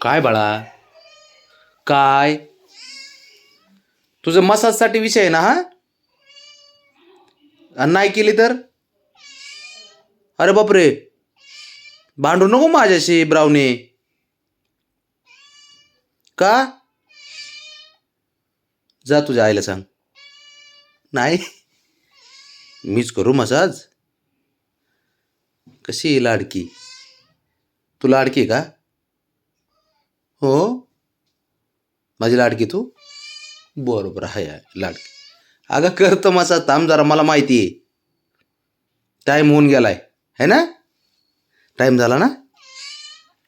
काय बाळा? काय? तुझं मसाजसाठी विषय आहे ना हा? आणि नाही केली तर? अरे बापरे! भांडू नको माझ्याशी ब्राऊनी का? जा तुझ्या आईला सांग. नाही? मीच करू मसाज? कशी लाडकी? तू लाडकी का? हो? माझी लाडकी तू? बरोबर आहे लाडकी. अगं करतो मसाज थांब जरा. मला माहिती आहे. टाईम होऊन गेलाय. है ना? टाईम झाला ना?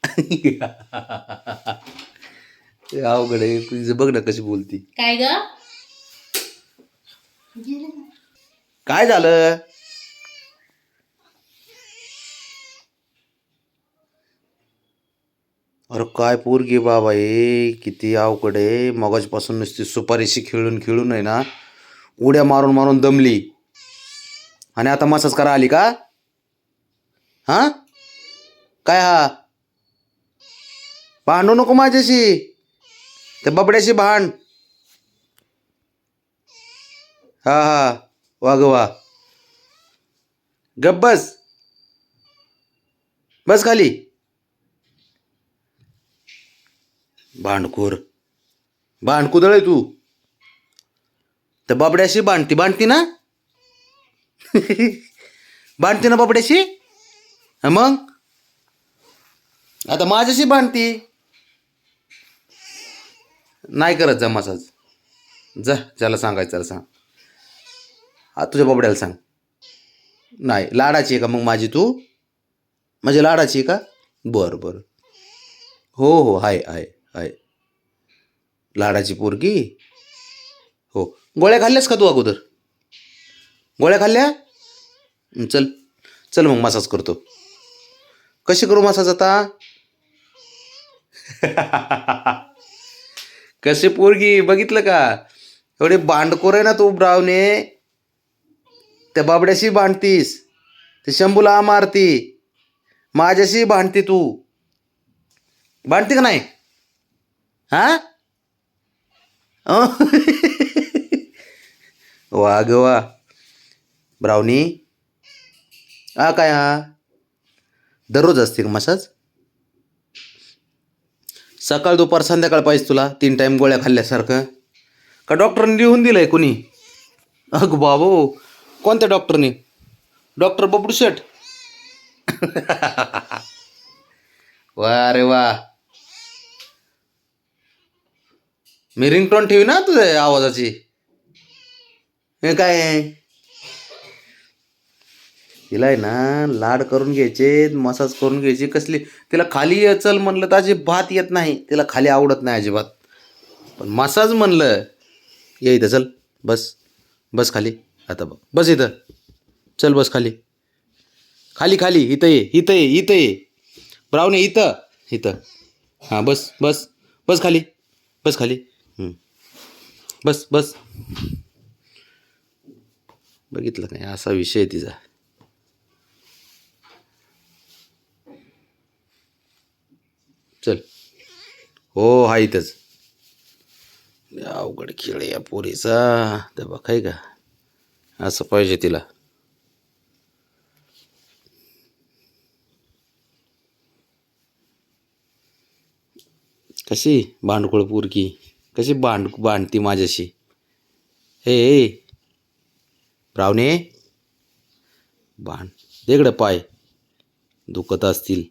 अवघड आहे. तुझं बघ ना कशी बोलती. काय ग? काय झालं? अरे काय पोरगी बाबा हे किती अवघड आहे. मगाजपासून नुसती सुपारीशी खेळून खेळून आहे ना उड्या मारून मारून दमली. आणि आता मसाज करा आली का? हा? काय हा? भांडू नको माझ्याशी. त्या बबड्याशी भांड. हा हा. वा ग वा. गप बस. बस खाली. भांडखोर. भांडकुदळ आहे तू. तर बाबड्याशी बांधती बांधती ना? बांधते ना बाबड्याशी? मग? आता माझ्याशी बांधती नाही करत जा मसाज. जा ज्याला सांगायचं त्याला सांग. हा तुझ्या बाबड्याला सांग. नाही लाडाची आहे का मग माझी तू? माझी लाडाची आहे का? बरं बरं. हो हो आहे आहे. आहे. लाडाची पोरगी? हो. गोळ्या खाल्ल्यास का तू अगोदर? गोळ्या खाल्ल्या? चल. चल मग मसाज करतो. कशी करू मसाज आता? कशी पोरगी? बघितलं का? एवढे बांडकोर आहे ना तू ब्रावने. त्या बाबड्याशी भांडतीस. ते शंभूला मारती. माझ्याशी भांडती तू. भांडती का नाही? हा? वा ग वा. ब्राउनी? हा काय हा? दररोज असते का मसाज? सकाळ दुपार संध्याकाळ पाहिजे तुला. तीन टाईम गोळ्या खाल्ल्यासारखं. का डॉक्टरने लिहून दिलंय कुणी? अग बाबो. कोणत्या डॉक्टरने डॉक्टर बबडू शेठ. वा रे वा. मी रिंगटोन ठेवी ना तुझ्या आवाजाची? हे काय? तिला आहे ना लाड करून घ्यायचे मसाज करून घ्यायची कसली? तिला खाली ये चल म्हणलं तर अजिबात येत नाही. तिला खाली आवडत नाही अजिबात. पण मसाज म्हणलं ये इथं चल बस बस खाली. आता बघ बस इथं. चल बस खाली. खाली खाली इथं ये इथं ये इथं ये. ब्राऊन ये इथं इथं. हां बस बस बस खाली बस खाली. बस बस. बघितलं काय असा विषय तिचा. चल. हो हा इथंच. अवघड खेळ या पोरीचा. तर बघाय का? असं पाहिजे तिला. कशी भांडखोळ पोरकी कशी भांड भांडती माझ्याशी? हे प्रावणे भांड देकडं पाय. दुखत असतील.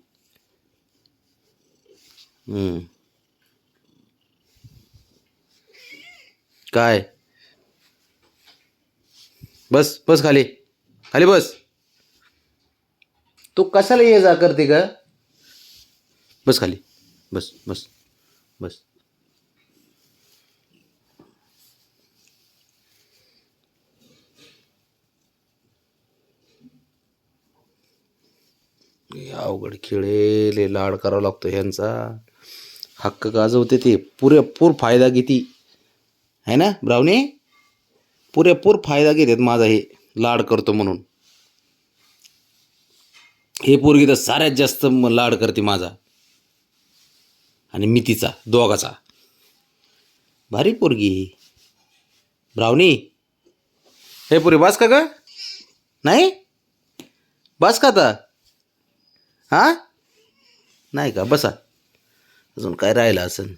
हम्म. काय? बस बस खाली. खाली बस. तू कशाला ये जा करते का बस खाली. बस बस बस. हे अवघड खेळेले लाड करावा लागतो ह्यांचा. हक्क गाजवते ते. पुरेपूर फायदा घेती. आहे ना ब्रावणे? पुरेपूर फायदा घेतात माझा हे लाड करतो म्हणून. हे पोरगी तर साऱ्यात जास्त लाड करते माझा. आणि मी तिचा दोघाचा. भारी पोरगी ब्रावणी? हे पुरे बस का नाही? बस का आता? हां? नाही का? बसा. अजून काय राहिलं असेल?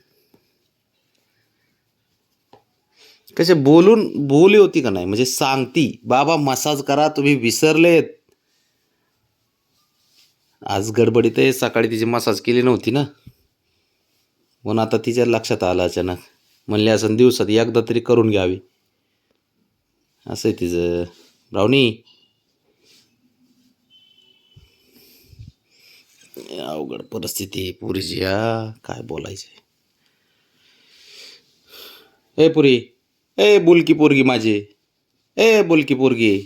कसे बोलून बोली होती का नाही? म्हणजे सांगती. बाबा मसाज करा तुम्ही विसरलेत. आज गडबडीत आहे सकाळी तिची मसाज केली नव्हती ना? म्हणून आता तिच्या लक्षात आलं अचानक. म्हणले असं दिवसात एकदा तरी करून घ्यावी. असं आहे तिचं. रावणी अवघड परिस्थिती आहे. पुरीची काय बोलायचं ए पुरी ए बुलकी पोरगी माझी ए बुलकी पोरगी.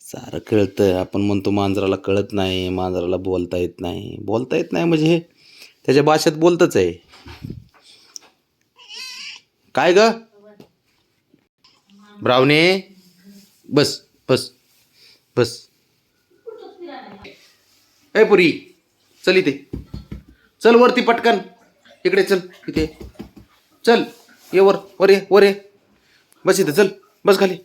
सारं कळतं आपण म्हणतो मांजराला कळत नाही मांजराला बोलता येत नाही. बोलता येत नाही म्हणजे हे त्याच्या भाषेत बोलतच आहे. काय ग? ब्रावणे बस बस बस. ए पुरी. चल इथे. चल वरती पटकन. इकडे चल इथे. चल. ये वर वर ये वर ये. बस इथे चल. बस खाली.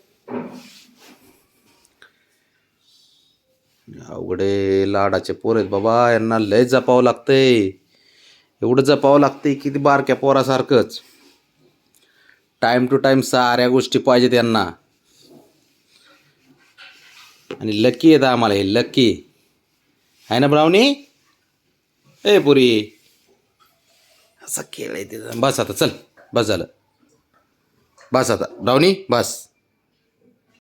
अवघडे लाडाचे पोर आहेत बाबा यांना लय जपावं लागतंय. एवढं जपावं लागतंय की ते बारक्या पोरासारखंच. टाईम टू टाईम साऱ्या गोष्टी पाहिजेत यांना. आणि लकी आहेत आम्हाला हे लकी आहे ना ब्रावणी ए पुरी. असा खेळ आहे बस आता चल. बस झालं. बस आता. ब्रावणी बस.